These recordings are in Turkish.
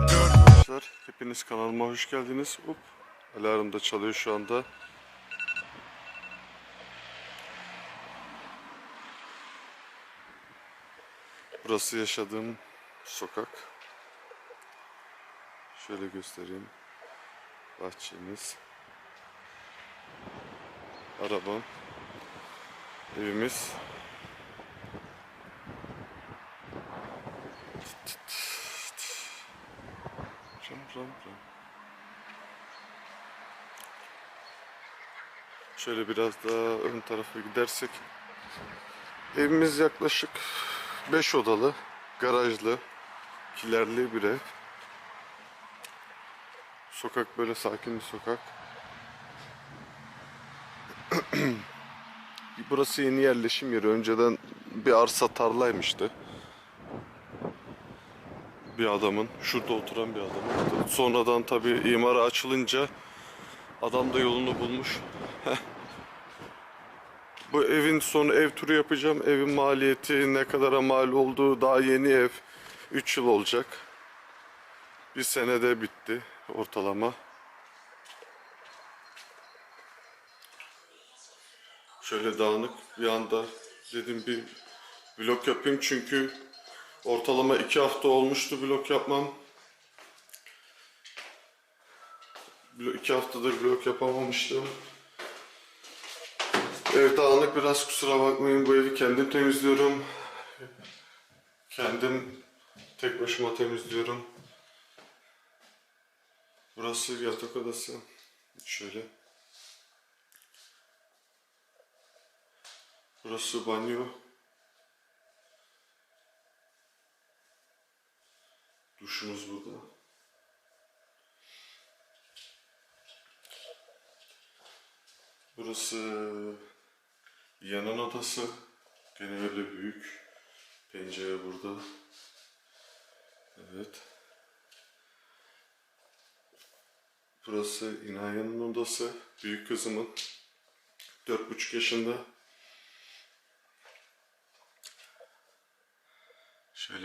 Arkadaşlar. Hepiniz kanalıma hoş geldiniz. Hop. Alarm da çalıyor şu anda. Burası yaşadığım sokak. Şöyle göstereyim. Bahçemiz. Arabam. Evimiz. Şöyle biraz daha ön tarafa gidersek evimiz yaklaşık 5 odalı, garajlı, kilerli bir ev. Sokak böyle sakin bir sokak. Burası yeni yerleşim yeri. Önceden bir arsa tarlaymıştı bir adamın, şurada oturan bir adamın. Sonradan tabii imara açılınca adam da yolunu bulmuş. Bu evin sonu ev turu yapacağım. Evin maliyeti ne kadara mal olduğu daha yeni ev. 3 yıl olacak. Bir senede bitti ortalama. Şöyle dağınık bir anda dedim bir vlog yapayım çünkü Ortalama iki hafta olmuştu blok yapmam. İki haftadır blok yapamamıştım. Ev dağınık biraz kusura bakmayın bu evi kendim temizliyorum. Kendim tek başıma temizliyorum. Burası yatak odası. Şöyle. Burası banyo. Duşumuz burada. Burası yanın odası. Gene öyle büyük. Pencere burada. Evet. Burası İnaya'nın odası. Büyük kızımın. Dört buçuk yaşında.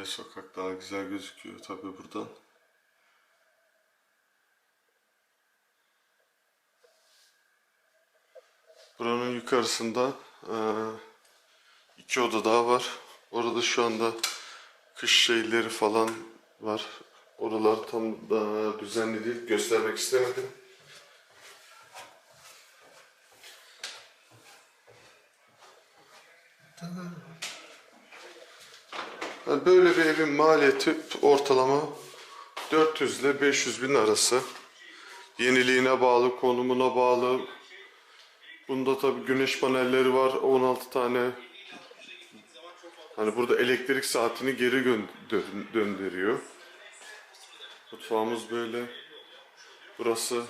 Şöyle sokak daha güzel gözüküyor tabi buradan. Buranın yukarısında eee, iki oda daha var. Orada şu anda kış şeyleri falan var. Oralar tam da düzenli değil. Göstermek istemedim. Böyle bir evin maliyeti ortalama 400 ile 500 bin arası. Yeniliğine bağlı, konumuna bağlı. Bunda tabi güneş panelleri var. 16 tane. Hani burada elektrik saatini geri döndürüyor. Mutfağımız böyle. Burası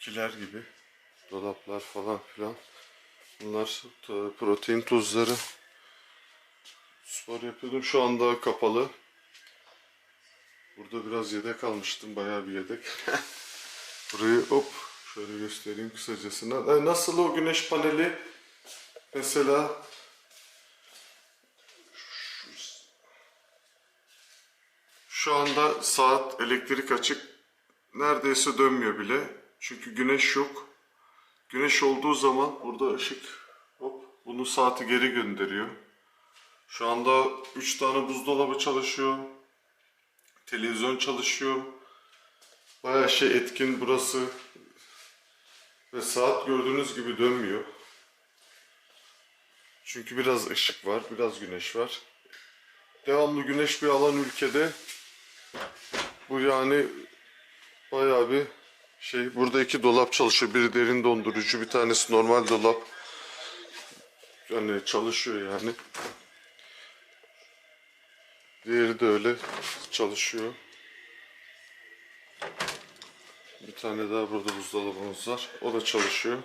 kiler gibi. Dolaplar falan filan. Bunlar ta- protein tuzları. Spor yapıyordum. Şu anda kapalı. Burada biraz yedek almıştım. Bayağı bir yedek. Burayı hop şöyle göstereyim kısacasına. E, Nasıl o güneş paneli? Mesela şu anda saat elektrik açık. Neredeyse dönmüyor bile. Çünkü güneş yok. Güneş olduğu zaman burada ışık hop bunu saati geri gönderiyor. Şu anda 3 tane buzdolabı çalışıyor. Televizyon çalışıyor. Bayağı şey etkin burası. Ve saat gördüğünüz gibi dönmüyor. Çünkü biraz ışık var, biraz güneş var. Devamlı güneş bir alan ülkede bu yani bayağı bir şey. Burada iki dolap çalışıyor. Biri derin dondurucu, bir tanesi normal dolap. Yani çalışıyor yani. Diğeri de öyle çalışıyor. Bir tane daha burada buzdolabımız var. O da çalışıyor.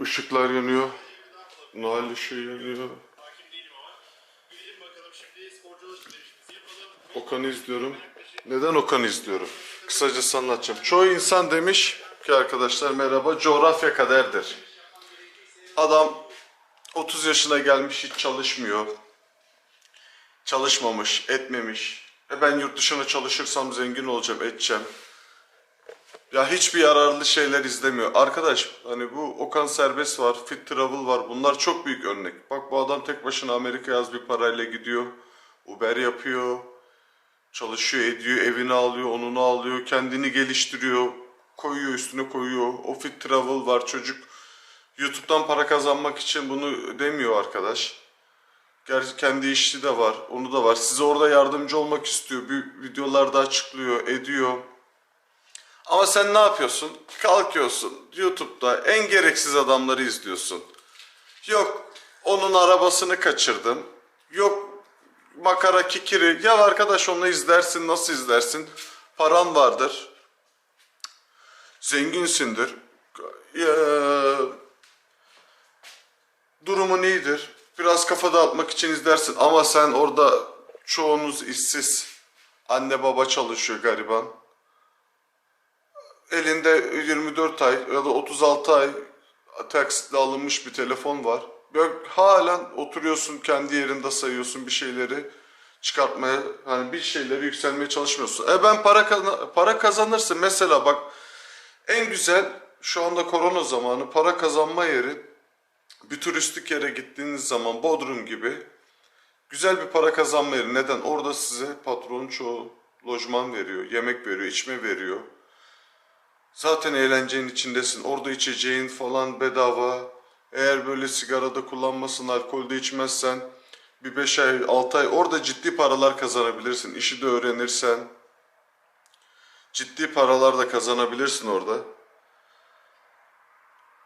Işıklar yanıyor. Noel ışığı yanıyor. Okan'ı izliyorum. Neden Okan'ı izliyorum? kısacası anlatacağım. Çoğu insan demiş ki arkadaşlar merhaba coğrafya kaderdir. Adam 30 yaşına gelmiş hiç çalışmıyor. Çalışmamış, etmemiş. E ben yurt dışına çalışırsam zengin olacağım, edeceğim. Ya hiçbir yararlı şeyler izlemiyor. Arkadaş hani bu Okan Serbest var, Fit Travel var. Bunlar çok büyük örnek. Bak bu adam tek başına Amerika'ya az bir parayla gidiyor. Uber yapıyor. Çalışıyor, ediyor, evini alıyor, onunu alıyor, kendini geliştiriyor. Koyuyor, üstüne koyuyor. O Fit Travel var çocuk. YouTube'dan para kazanmak için bunu demiyor arkadaş. Gerçi kendi işi de var, onu da var. Size orada yardımcı olmak istiyor. Bir videolarda açıklıyor, ediyor. Ama sen ne yapıyorsun? Kalkıyorsun YouTube'da en gereksiz adamları izliyorsun. Yok onun arabasını kaçırdım. Yok makara kikiri. Ya arkadaş onu izlersin nasıl izlersin? Paran vardır. Zenginsindir. Ya, durumun iyidir. Biraz kafa dağıtmak için izlersin ama sen orada çoğunuz işsiz. Anne baba çalışıyor gariban elinde 24 ay ya da 36 ay taksitle alınmış bir telefon var. Böyle halen oturuyorsun kendi yerinde sayıyorsun bir şeyleri çıkartmaya hani bir şeyleri yükselmeye çalışmıyorsun. E ben para para kazanırsın mesela bak en güzel şu anda korona zamanı para kazanma yeri bir turistik yere gittiğiniz zaman Bodrum gibi güzel bir para kazanma yeri. Neden? Orada size patronun çoğu lojman veriyor, yemek veriyor, içme veriyor. Zaten eğlencenin içindesin. Orada içeceğin falan bedava. Eğer böyle sigarada kullanmasın, alkolde içmezsen bir 5 ay, 6 ay orada ciddi paralar kazanabilirsin. İşi de öğrenirsen ciddi paralar da kazanabilirsin orada.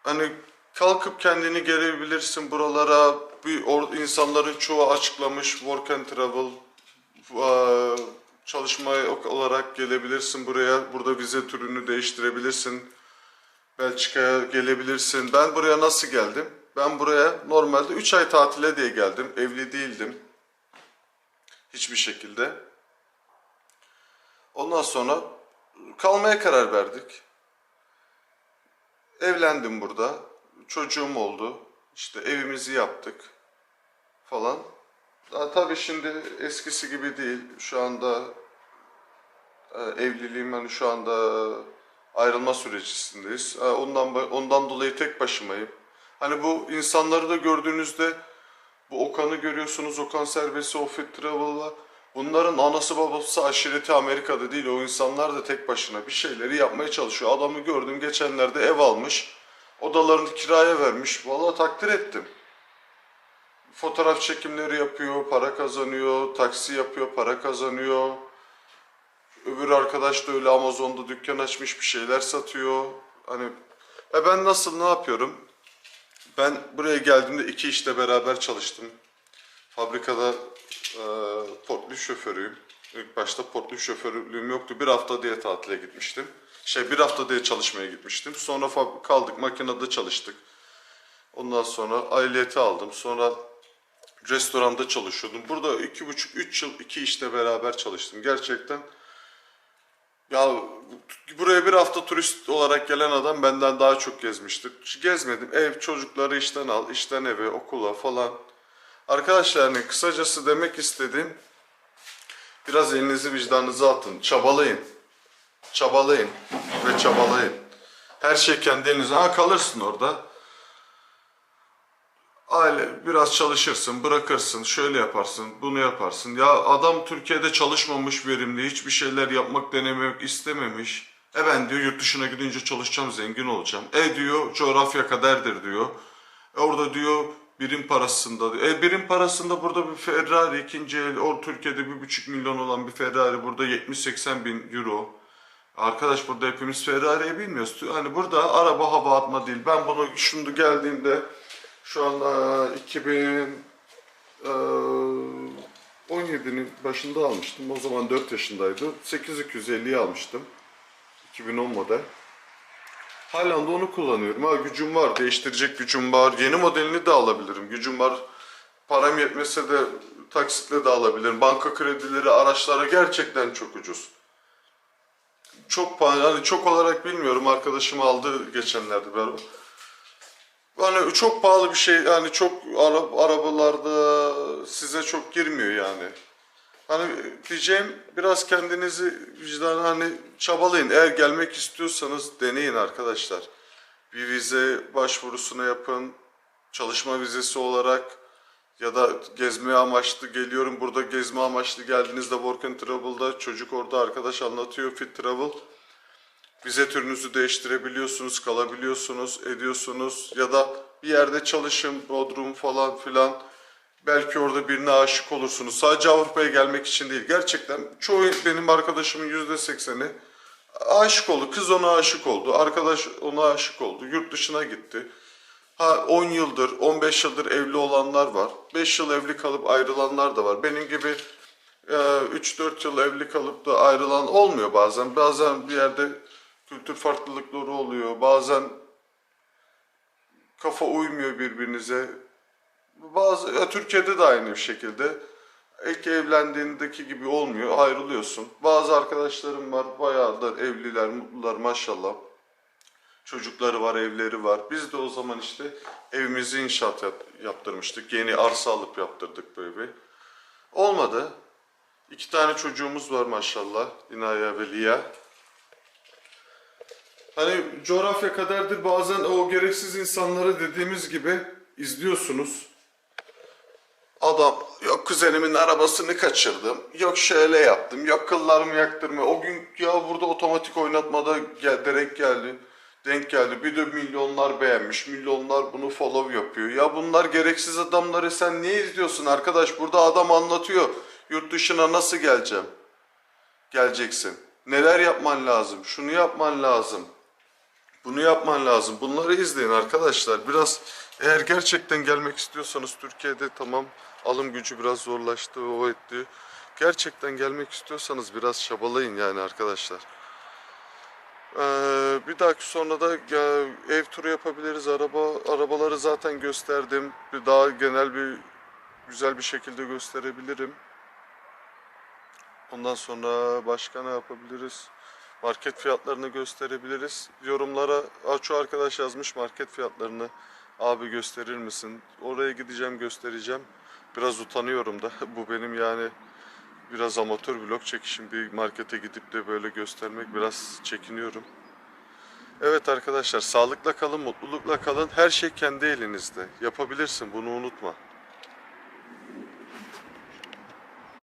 Hani kalkıp kendini gelebilirsin buralara. Bir or- insanların çoğu açıklamış work and travel çalışma olarak gelebilirsin buraya. Burada vize türünü değiştirebilirsin. Belçika'ya gelebilirsin. Ben buraya nasıl geldim? Ben buraya normalde 3 ay tatile diye geldim. Evli değildim. Hiçbir şekilde. Ondan sonra kalmaya karar verdik. Evlendim burada. Çocuğum oldu. İşte evimizi yaptık falan. Daha tabii şimdi eskisi gibi değil. Şu anda e, evliliğim hani şu anda ayrılma sürecindeyiz. Ondan ondan dolayı tek başımayım. Hani bu insanları da gördüğünüzde bu Okan'ı görüyorsunuz. Okan Serbest'i, o Fit Travel'la. Bunların anası babası aşireti Amerika'da değil. O insanlar da tek başına bir şeyleri yapmaya çalışıyor. Adamı gördüm geçenlerde ev almış. Odalarını kiraya vermiş. Vallahi takdir ettim fotoğraf çekimleri yapıyor, para kazanıyor, taksi yapıyor, para kazanıyor. Öbür arkadaş da öyle Amazon'da dükkan açmış bir şeyler satıyor. Hani e ben nasıl ne yapıyorum? Ben buraya geldiğimde iki işte beraber çalıştım. Fabrikada e, portlu şoförüyüm. İlk başta portlu şoförlüğüm yoktu. Bir hafta diye tatile gitmiştim. Şey bir hafta diye çalışmaya gitmiştim. Sonra kaldık makinede çalıştık. Ondan sonra ailiyeti aldım. Sonra restoranda çalışıyordum. Burada iki buçuk, üç yıl iki işte beraber çalıştım. Gerçekten ya buraya bir hafta turist olarak gelen adam benden daha çok gezmiştir. Gezmedim. Ev çocukları işten al, işten eve, okula falan. Arkadaşlar yani kısacası demek istediğim biraz elinizi vicdanınıza atın. Çabalayın. Çabalayın ve çabalayın. Her şey kendi elinizde. Ha kalırsın orada. Aile biraz çalışırsın, bırakırsın, şöyle yaparsın, bunu yaparsın. Ya adam Türkiye'de çalışmamış verimli, hiçbir şeyler yapmak denemek istememiş. E ben diyor yurt dışına gidince çalışacağım, zengin olacağım. E diyor coğrafya kaderdir diyor. E orada diyor birim parasında diyor. E birim parasında burada bir Ferrari ikinci el, o Türkiye'de bir buçuk milyon olan bir Ferrari burada 70-80 bin euro. Arkadaş burada hepimiz Ferrari'yi bilmiyoruz. Hani burada araba hava atma değil. Ben bunu şimdi geldiğimde şu anda 2017'nin başında almıştım. O zaman 4 yaşındaydı. 8250'yi almıştım. 2010 model. Halen de onu kullanıyorum. Ha gücüm var, değiştirecek gücüm var. Yeni modelini de alabilirim. Gücüm var. Param yetmese de taksitle de alabilirim. Banka kredileri araçlara gerçekten çok ucuz. çok hani çok olarak bilmiyorum arkadaşım aldı geçenlerde araba. Hani çok pahalı bir şey yani çok ara- arabalarda size çok girmiyor yani. Hani diyeceğim biraz kendinizi vicdan hani çabalayın. Eğer gelmek istiyorsanız deneyin arkadaşlar. Bir vize başvurusunu yapın. Çalışma vizesi olarak ya da gezme amaçlı geliyorum. Burada gezme amaçlı geldiğinizde Work and Travel'da çocuk orada arkadaş anlatıyor Fit Travel. Vize türünüzü değiştirebiliyorsunuz, kalabiliyorsunuz, ediyorsunuz ya da bir yerde çalışın, Bodrum falan filan. Belki orada birine aşık olursunuz. Sadece Avrupa'ya gelmek için değil. Gerçekten çoğu benim arkadaşımın yüzde sekseni aşık oldu. Kız ona aşık oldu. Arkadaş ona aşık oldu. Yurt dışına gitti. Ha 10 yıldır, 15 yıldır evli olanlar var. 5 yıl evli kalıp ayrılanlar da var. Benim gibi e, 3-4 yıl evli kalıp da ayrılan olmuyor bazen. Bazen bir yerde kültür farklılıkları oluyor. Bazen kafa uymuyor birbirinize. Bazı ya Türkiye'de de aynı şekilde. İlk evlendiğindeki gibi olmuyor. Ayrılıyorsun. Bazı arkadaşlarım var. Bayağı da evliler, mutlular maşallah. Çocukları var, evleri var. Biz de o zaman işte evimizi inşaat yap- yaptırmıştık. Yeni arsa alıp yaptırdık böyle bir. Olmadı. İki tane çocuğumuz var maşallah. İnaya ve Lia. Hani coğrafya kaderdir bazen o gereksiz insanları dediğimiz gibi izliyorsunuz. Adam yok kuzenimin arabasını kaçırdım. Yok şöyle yaptım. Yok kıllarımı yaktırma. O gün ya burada otomatik oynatmada gel, denk geldi. Denk geldi. Bir de milyonlar beğenmiş. Milyonlar bunu follow yapıyor. Ya bunlar gereksiz adamları sen niye izliyorsun arkadaş? Burada adam anlatıyor. Yurt dışına nasıl geleceğim? Geleceksin. Neler yapman lazım? Şunu yapman lazım. Bunu yapman lazım. Bunları izleyin arkadaşlar. Biraz eğer gerçekten gelmek istiyorsanız Türkiye'de tamam alım gücü biraz zorlaştı o etti. Gerçekten gelmek istiyorsanız biraz çabalayın yani arkadaşlar. Ee, bir dahaki sonra da ya, ev turu yapabiliriz. Araba arabaları zaten gösterdim. Bir daha genel bir güzel bir şekilde gösterebilirim. Ondan sonra başka ne yapabiliriz? Market fiyatlarını gösterebiliriz. Yorumlara çoğu arkadaş yazmış market fiyatlarını. Abi gösterir misin? Oraya gideceğim göstereceğim. Biraz utanıyorum da. Bu benim yani biraz amatör vlog çekişim. Bir markete gidip de böyle göstermek biraz çekiniyorum. Evet arkadaşlar sağlıkla kalın, mutlulukla kalın. Her şey kendi elinizde. Yapabilirsin bunu unutma.